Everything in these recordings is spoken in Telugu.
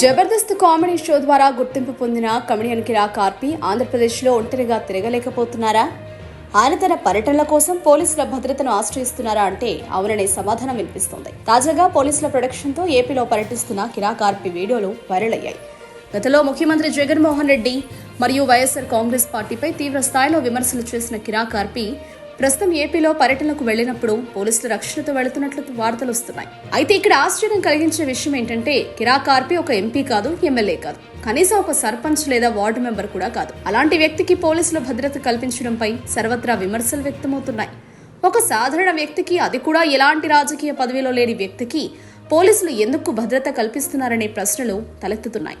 జబర్దస్త్ కామెడీ షో ద్వారా గుర్తింపు పొందిన కమెడియన్ కిరా కార్పి ఆంధ్రప్రదేశ్లో ఒంటరిగా తిరగలేకపోతున్నారా? ఆయన తన పర్యటనల కోసం పోలీసుల భద్రతను ఆశ్రయిస్తున్నారా అంటే అవుననే సమాధానం వినిపిస్తోంది. తాజాగా పోలీసుల ప్రొడక్షన్తో ఏపీలో పర్యటిస్తున్న కిరా కార్పి వీడియోలు వైరల్ అయ్యాయి. గతంలో ముఖ్యమంత్రి జగన్మోహన్ రెడ్డి మరియు వైఎస్ఆర్ కాంగ్రెస్ పార్టీపై తీవ్ర స్థాయిలో విమర్శలు చేసిన కిరా కార్పి ప్రస్తుతం ఏపీలో పర్యటనకు వెళ్ళినప్పుడు పోలీసుల రక్షణతో వెళుతున్నట్లు వార్తలు వస్తున్నాయి. అయితే ఇక్కడ ఆశ్చర్యం కలిగించే విషయం ఏంటంటే కిరా కార్పి ఒక ఎంపీ కాదు ఎమ్మెల్యే కాదు. కనీసం ఒక సర్పంచ్ లేదా వార్డు మెంబర్ కూడా కాదు. అలాంటి వ్యక్తికి పోలీసులు భద్రత కల్పించడంపై సర్వత్రా విమర్శలు వ్యక్తమవుతున్నాయి. ఒక సాధారణ వ్యక్తికి అది కూడా ఎలాంటి రాజకీయ పదవిలో లేని వ్యక్తికి పోలీసులు ఎందుకు భద్రత కల్పిస్తున్నారనే ప్రశ్నలు తలెత్తుతున్నాయి.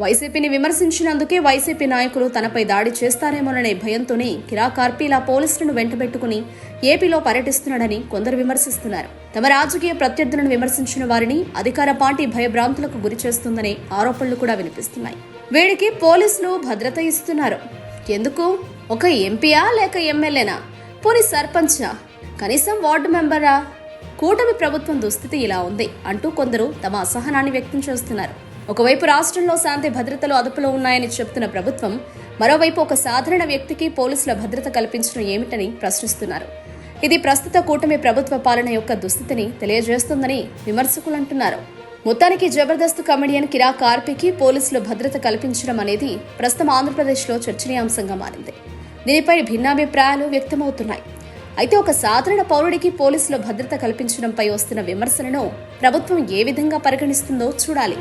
వైసీపీని విమర్శించినందుకే వైసీపీ నాయకులు తనపై దాడి చేస్తారేమోననే భయంతోనే కిరా ఇలా పోలీసులను వెంటబెట్టుకుని ఏపీలో పర్యటిస్తున్నాడని కొందరు విమర్శిస్తున్నారు. తమ రాజకీయ ప్రత్యర్థులను విమర్శించిన వారిని అధికార పార్టీ భయభ్రాంతులకు గురి చేస్తుందనే ఆరోపణలు కూడా వినిపిస్తున్నాయి. వీడికి పోలీసులు భద్రత ఇస్తున్నారు. ఎందుకు? ఒక ఎంపీయా లేక ఎమ్మెల్యేనా? పోనీ సర్పంచా? కనీసం వార్డు మెంబరా? కూటమి ప్రభుత్వం దుస్థితి ఇలా ఉంది అంటూ కొందరు తమ అసహనాన్ని వ్యక్తం చేస్తున్నారు. ఒకవైపు రాష్ట్రంలో శాంతి భద్రతలు అదుపులో ఉన్నాయని చెబుతున్న ప్రభుత్వం మరోవైపు ఒక సాధారణ వ్యక్తికి పోలీసుల భద్రత కల్పించడం ఏమిటని ప్రశ్నిస్తున్నారు. ఇది ప్రస్తుత కూటమి ప్రభుత్వ పాలన యొక్క దుస్థితిని తెలియజేస్తుందని విమర్శకులు అంటున్నారు. మొత్తానికి జబర్దస్త్ కమెడియన్ కిరా కార్పికి పోలీసులు భద్రత కల్పించడం అనేది ప్రస్తుతం ఆంధ్రప్రదేశ్లో చర్చనీయాంశంగా మారింది. దీనిపై భిన్నాభిప్రాయాలు వ్యక్తమవుతున్నాయి. అయితే ఒక సాధారణ పౌరుడికి పోలీసులు భద్రత కల్పించడంపై వస్తున్న విమర్శలను ప్రభుత్వం ఏ విధంగా పరిగణిస్తుందో చూడాలి.